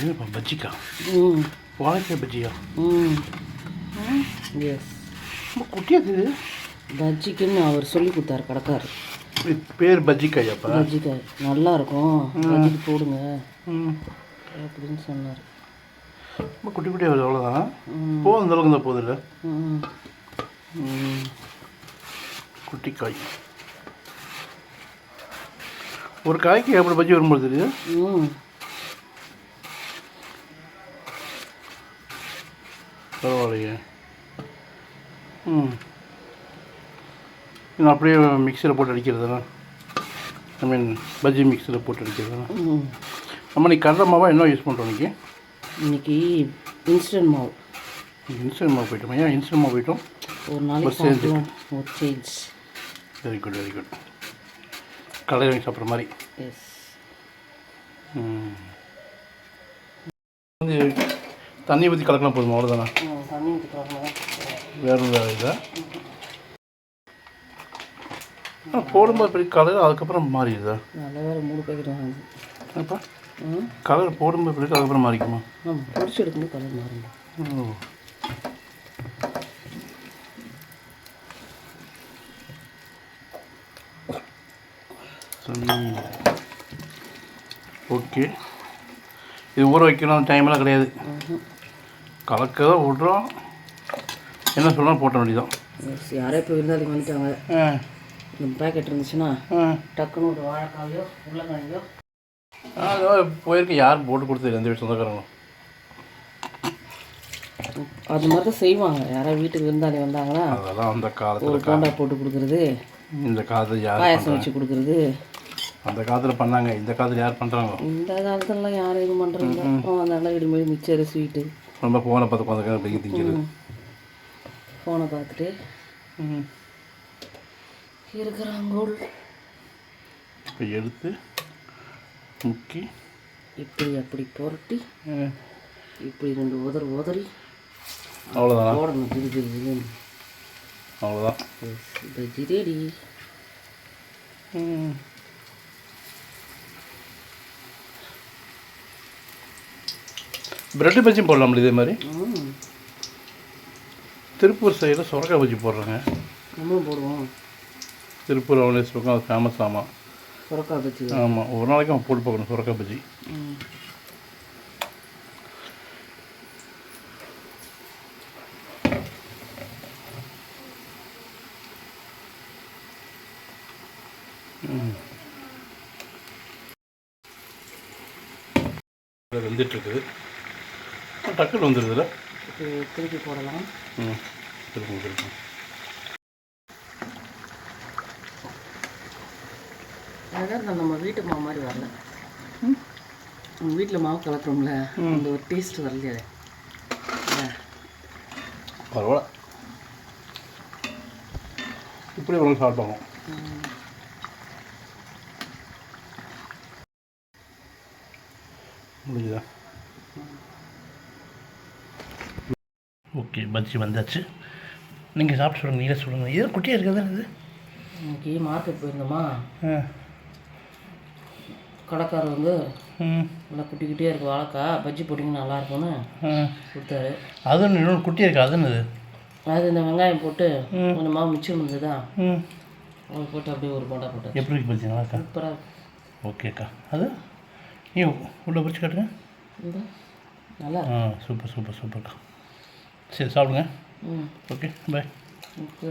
இதுப்பா பஜ்ஜிக்கா ம் வாழைக்காய் பஜ்ஜியா ம் எஸ் ரொம்ப குட்டியாக இருக்குது பஜ்ஜிக்குன்னு அவர் சொல்லி கொடுத்தாரு கடைக்கார். இது பேர் பஜ்ஜிக்காயாப்பா பஜ்ஜிக்காய் நல்லா இருக்கும். பஜ்ஜிக்கு போடுங்க. ம் அப்படின்னு சொன்னார். ரொம்ப குட்டி குட்டியாக வருது அவ்வளோதான் போதும் இந்த அளவுக்கு தான் போகுது இல்லை. குட்டி காய். ஒரு காய்க்கு எப்படி பஜ்ஜி வரும்போது தெரியுது? பரவாயில்லையே. ம். இன்னும் அப்படியே மிக்சியில் போட்டு அடிக்கிறதுனா ஐ மீன் பஜ்ஜி மிக்சியில் போட்டு அடிக்கிறதுனா. நம்ம நீ கடலை மாவா என்ன யூஸ் பண்ணுறோம் இன்னைக்கு இன்னைக்கு இன்ஸ்டன்ட் மாவு. இன்ஸ்டன்ட் மாவு போயிட்டோம்? ஏன் இன்ஸ்டன்ட் மாவு போயிட்டோம்? ஒரு நாளைக்கு ஒரு change very good very good கடையில் வாங்கி சாப்பிட்ற மாதிரி. எஸ். வந்து தண்ணி ஊற்றி கலக்கலாம் போதுமா? அவ்வளோதானே வேறு இதா ஆ போடும்போது கலர் அதுக்கப்புறம் மாறிடுதா நல்ல வேறு மூணு பேக்கெட் வாங்குது அப்போ ம் கலர் போடும்போது இப்படி அதுக்கப்புறம் மாறிக்குமா பொரிச்சு எடுக்கும்போது கலர் ஓ சரி ஓகே இது ஊற வைக்கணும் டைம்லாம் கிடையாது. கலக்க தான் விட்றோம் என்ன சொல்லணும் போட்ட வேண்டியதான் யாரோ இப்போ விருந்தாளிக்கு வந்துட்டாங்க. இந்த பேக்கெட் இருந்துச்சுன்னா டக்குன்னு ஒரு வாழைக்காயோ அதோ போயிருக்கு. யார் போட்டு கொடுத்தது? எந்த வீட்டு சொந்தக்காரங்க அது மாதிரி தான் செய்வாங்க. யாராவது வீட்டுக்கு விருந்தாளி வந்தாங்கன்னா அதெல்லாம் அந்த ஒரு காலத்தில் போண்டா போட்டு கொடுக்குறது இந்த காலத்தில் யார் பாயாசம்? வச்சு கொடுக்குறது. அந்த காலத்தில் பண்ணாங்க. இந்த காலத்தில் யார் பண்ணுறாங்க இந்த காலத்துலலாம் யாரும் எதுவும் பண்ணுறதில்ல அதனால இடுமேல் மிக்சரு ஸ்வீட்டு ரொம்ப ஃபோனை பார்த்து உட்காந்து அப்படி திங்கிறது ஃபோனை பார்த்துட்டு இருக்கிறாங்கோள் இப்போ எடுத்து முக்கி. இப்படி அப்படி புரட்டி இப்படி ரெண்டு உதறி உதறி அவ்வளோதானா போடணும். திரு திரு. அவ்வளோதான் பஜ்ஜி ரெடி பிரெட்டு பஜ்ஜியும் போடலாம்ல இதே மாதிரி? திருப்பூர் சைடில் சுரக்காய் பஜ்ஜி போடுறாங்க. நம்மளும் போடுவோம். திருப்பூர் அவனேஸ் பக்கம் அது ஃபேமஸ் ஆமாம் சுரக்காய் பஜ்ஜி. ஆமாம் ஒரு நாளைக்கு அவன் போட்டு பார்க்கணும் சுரக்காய் பஜ்ஜி. வெந்துட்டுருக்குது. டக்குன்னு வந்துடுதுல திருப்பி போடலாம். ம் திருப்பம் திருப்பம் அதான் இந்த நம்ம வீட்டு மாவு மாதிரி வரல. நம்ம வீட்டில் மாவு கலக்குறோம்ல அந்த ஒரு டேஸ்ட் வரலையே. பரவாயில்ல. இப்படி ஒரு நாள் சாப்பிட்டாங்க ம். முடிஞ்சுதா? ஓகே பஜ்ஜி வந்தாச்சு. நீங்கள் சாப்பிட்டு சொல்லுங்கள் நீங்களே சொல்லுங்கள் இது குட்டியாக இருக்கிறதா இது? இன்னைக்கு மார்க்கெட் போயிருந்தோமா? கடைக்காரர் வந்து ம். நல்லா குட்டி குட்டியாக இருக்குது வாழைக்காய் பஜ்ஜி போட்டிங்கன்னா நல்லா இருக்கும்னு கொடுத்தாரு. அது இன்னொன்று குட்டியாக இருக்குது அது என்னது அது இந்த வெங்காயம் போட்டு கொஞ்சம் மாவு மிச்சம் இருந்ததா ம். அது போட்டு அப்படியே ஒரு போண்டா போட்டார் எப்படி இருக்கு பஜ்ஜி நல்லா இருக்கா? சூப்பராக ஓகேக்கா அது? நீ உள்ளே பிடிச்சி காட்டுங்க. நல்லா ஆ சூப்பர் சூப்பர் சூப்பர்க்கா சரி சாப்பிடுங்க. ம். Okay bye okay